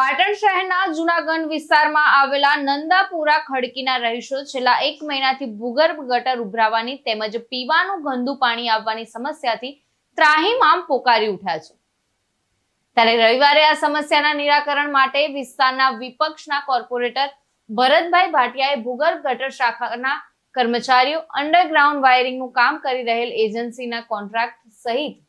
પાટણ શહેરના જુનાગઢ વિસ્તારમાં આવેલા નંદાપુરા ખડકીના રહીશો છેલ્લા એક મહિનાથી ભૂગર્ભ ગટર ઉભરાવાની તેમજ પીવાનું ગંદુ પાણી આવવાની સમસ્યાથી ત્રાહીમામ પોકારી ઉઠ્યા છે. ત્યારે રવિવારે આ સમસ્યાના નિરાકરણ માટે વિસ્તારના વિપક્ષના કોર્પોરેટર ભરતભાઈ ભાટિયાએ ભૂગર્ભ ગટર શાખાના કર્મચારીઓ અંડરગ્રાઉન્ડ વાયરિંગનું કામ કરી રહેલ એજન્સીના કોન્ટ્રાક્ટ સહિત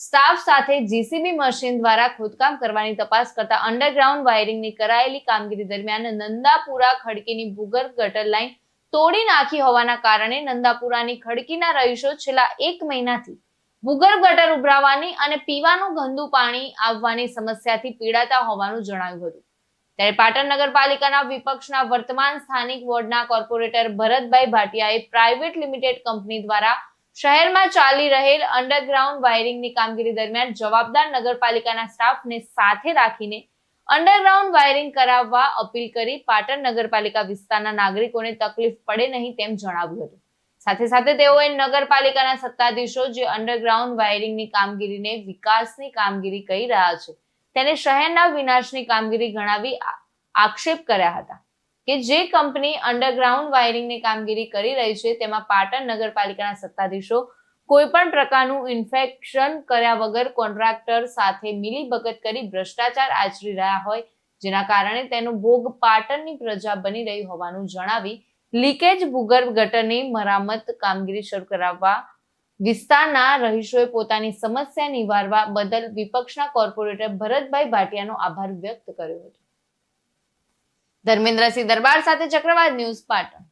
સ્ટાફ સાથે જીસીબી મશીન દ્વારા ખોદકામ કરવાની તપાસ કરતા અંડરગ્રાઉન્ડ વાયરિંગની કરાયેલી કામગીરી દરમિયાન નંદાપુરા ખડકીની ભૂગર્ભ ગટર લાઈન તોડી નાખી હોવાના કારણે નંદાપુરાની ખડકીના રહીશો છેલ્લા એક મહિનાથી ભૂગર્ભ ગટર ઉભરાવાની અને પીવાનું ગંદુ પાણી આવવાની સમસ્યાથી પીડાતા હોવાનું જણાવ્યું હતું. ત્યારે પાટણ નગરપાલિકાના વિપક્ષના વર્તમાન સ્થાનિક વોર્ડના કોર્પોરેટર ભરતભાઈ ભાટિયાએ પ્રાઇવેટ લિમિટેડ કંપની દ્વારા શહેરમાં ચાલી રહેલ અંડરગ્રાઉન્ડ વાયરિંગની કામગીરી દરમિયાન જવાબદાર નગરપાલિકાના સ્ટાફને સાથે રાખીને અંડરગ્રાઉન્ડ વાયરિંગ કરાવવા અપીલ કરી પાટણ નગરપાલિકા વિસ્તારના નાગરિકોને તકલીફ પડે નહીં તેમ જણાવ્યું હતું. સાથે સાથે તેઓએ નગરપાલિકાના સત્તાધીશો જે અંડરગ્રાઉન્ડ વાયરિંગની કામગીરીને વિકાસની કામગીરી કહી રહ્યા છે, તેને શહેરના વિનાશની કામગીરી ગણાવી આક્ષેપ કર્યા હતા. કે જે કંપની અંડરગ્રાઉન્ડ વાયરિંગની કામગીરી કરી રહી છે, તેમાં પાટણ નગરપાલિકાના સત્તાધીશો કોઈ પણ પ્રકારનું ઇન્ફેક્શન કર્યા વગર કોન્ટ્રાક્ટર સાથે મિલીભગત કરી ભ્રષ્ટાચાર આચરી રહ્યા હોય, જેના કારણે તેનો ભોગ પાટણની પ્રજા બની રહી હોવાનું જણાવી લીકેજ ભૂગર્ભ ગટરની મરામત કામગીરી શરૂ કરાવવા વિસ્તારના રહીશોએ પોતાની સમસ્યા નિવારવા બદલ વિપક્ષના કોર્પોરેટર ભરતભાઈ ભાટિયાનો આભાર વ્યક્ત કર્યો હતો. ધર્મેન્દ્રસિંહ દરબાર સાથે ચક્રવાત ન્યૂઝ પાટણ.